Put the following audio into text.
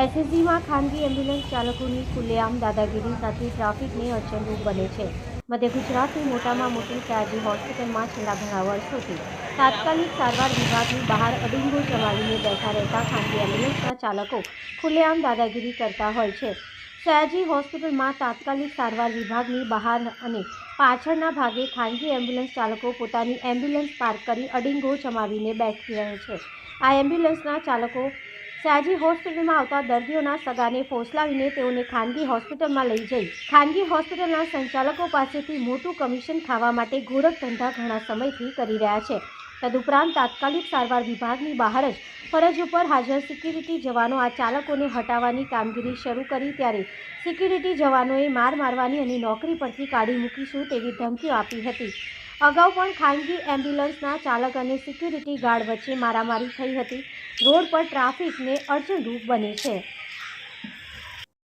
એસએસજીમાં ખાનગી એમ્બ્યુલન્સ ચાલકોની ખુલ્લેઆમ દાદાગીરી સાથે ટ્રાફિકને અડચણરૂપ બને છે. મધ્ય ગુજરાતની મોટામાં મોટી સયાજી હોસ્પિટલમાં છેલ્લા ઘણા વર્ષોથી તાત્કાલિક સારવાર વિભાગની બહાર અડિંગો ચલાવીને બેઠા રહેતા ખાનગી એમ્બ્યુલન્સના ચાલકો ખુલ્લેઆમ દાદાગીરી કરતા હોય છે. સયાજી હોસ્પિટલમાં તાત્કાલિક સારવાર વિભાગની બહાર અને પાછળના ભાગે ખાનગી એમ્બ્યુલન્સ ચાલકો પોતાની એમ્બ્યુલન્સ પાર્ક કરી અડિંગો ચમાવીને બેઠી રહે છે. આ એમ્બ્યુલન્સના ચાલકો સયાજી હોસ્પિટલમાં આવતા દર્દીઓના સગાને ફોસલાવીને તેઓને ખાનગી હોસ્પિટલમાં લઈ જઈ. ખાનગી હોસ્પિટલના સંચાલકો પાસેથી મોટું કમિશન ખાવા માટે ગોરખ ધંધા ઘણા સમયથી કરી રહ્યા છે. તદુપરાંત તાત્કાલિક સારવાર વિભાગની બહાર જ ફરજ ઉપર હાજર સિક્યુરિટી જવાનો આ ચાલકોને હટાવવાની કામગીરી શરૂ કરી ત્યારે સિક્યુરિટી જવાનોએ માર મારવાની અને નોકરી પરથી કાઢી મૂકીશું તેવી ધમકીઓ આપી હતી. અગાઉ પણ ખાનગી એમ્બ્યુલન્સના ચાલક અને સિક્યુરિટી ગાર્ડ વચ્ચે મારામારી થઈ હતી. રોડ પર ટ્રાફિકને અડચણરૂપ બને છે.